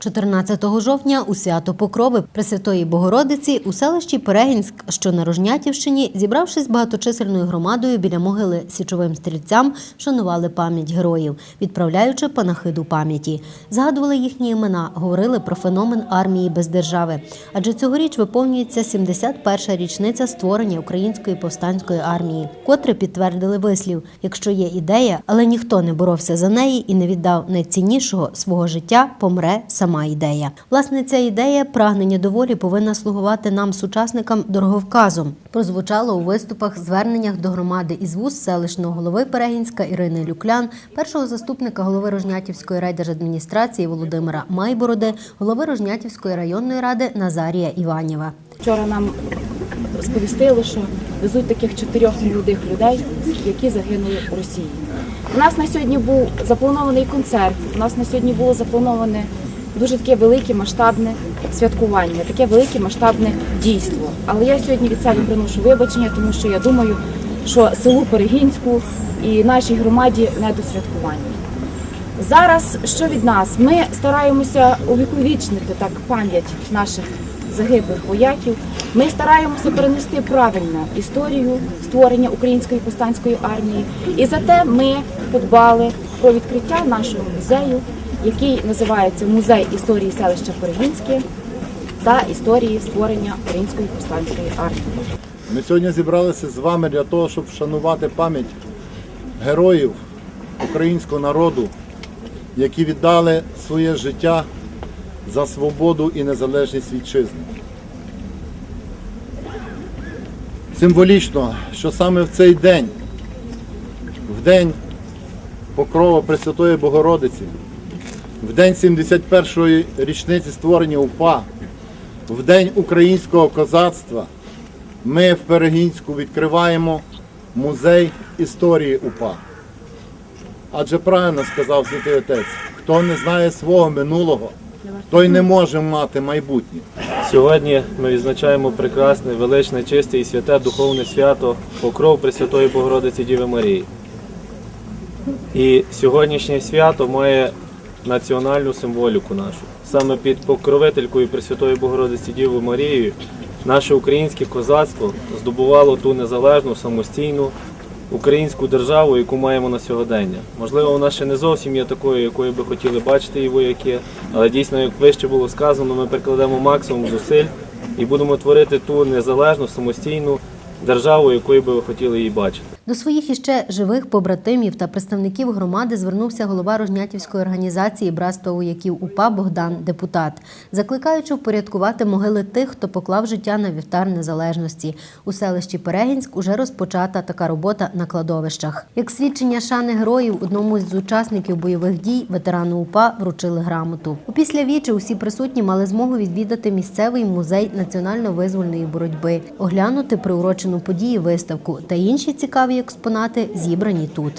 14 жовтня у свято Покрови Пресвятої Богородиці у селищі Перегінськ, що на Рожнятівщині, зібравшись багаточисельною громадою біля могили січовим стрільцям, шанували пам'ять героїв, відправляючи панахиду пам'яті. Згадували їхні імена, говорили про феномен армії без держави. Адже цьогоріч виповнюється 71-ша річниця створення української повстанської армії, котре підтвердили вислів: якщо є ідея, але ніхто не боровся за неї і не віддав найціннішого свого життя, помре сама ідея. Власне, ця ідея прагнення до волі повинна слугувати нам, сучасникам, дороговказом. Прозвучало у виступах, зверненнях до громади із вуз селищного голови Перегінська Ірини Люклян, першого заступника голови Рожнятівської райдержадміністрації Володимира Майбороди, голови Рожнятівської районної ради Назарія Іванєва. Вчора нам сповістили, що везуть таких чотирьох молодих людей, які загинули в Росії. У нас на сьогодні був запланований концерт. У нас на сьогодні було заплановане дуже таке велике масштабне святкування, таке велике масштабне дійство. Але я сьогодні від себе приношу вибачення, тому що я думаю, що селу Перегінську і нашій громаді не до святкування. Зараз що від нас? Ми стараємося увіковічнити так пам'ять наших загиблих вояків. Ми стараємося перенести правильно історію створення української повстанської армії. І зате ми подбали про відкриття нашого музею, який називається Музей історії селища Перегінське та історії створення української повстанської армії. Ми сьогодні зібралися з вами для того, щоб вшанувати пам'ять героїв українського народу, які віддали своє життя за свободу і незалежність вітчизни. Символічно, що саме в цей день, в день Покрова Пресвятої Богородиці, в день 71-ї річниці створення УПА, в день українського козацтва, ми в Перегінську відкриваємо музей історії УПА. Адже правильно сказав святий отець, хто не знає свого минулого, той не може мати майбутнє. Сьогодні ми відзначаємо прекрасне, величне, чисте і святе духовне свято Покров Пресвятої Богородиці Діви Марії. І сьогоднішнє свято має національну символіку нашу. Саме під покровителькою Пресвятої Богородиці Діви Марією наше українське козацтво здобувало ту незалежну, самостійну українську державу, яку маємо на сьогодення. Можливо, вона ще не зовсім є такою, якою би хотіли бачити її вояки, але дійсно, як вище було сказано, ми прикладемо максимум зусиль і будемо творити ту незалежну, самостійну державу, якою би ви хотіли її бачити. До своїх іще живих побратимів та представників громади звернувся голова Рожнятівської організації Братства вояків УПА Богдан Депутат, закликаючи впорядкувати могили тих, хто поклав життя на вівтар незалежності. У селищі Перегінськ уже розпочата така робота на кладовищах. Як свідчення шани героїв, одному з учасників бойових дій ветерану УПА вручили грамоту. Опісля вічі усі присутні мали змогу відвідати місцевий музей національно-визвольної боротьби, оглянути приурочену події виставку та інші цікаві експонати зібрані тут.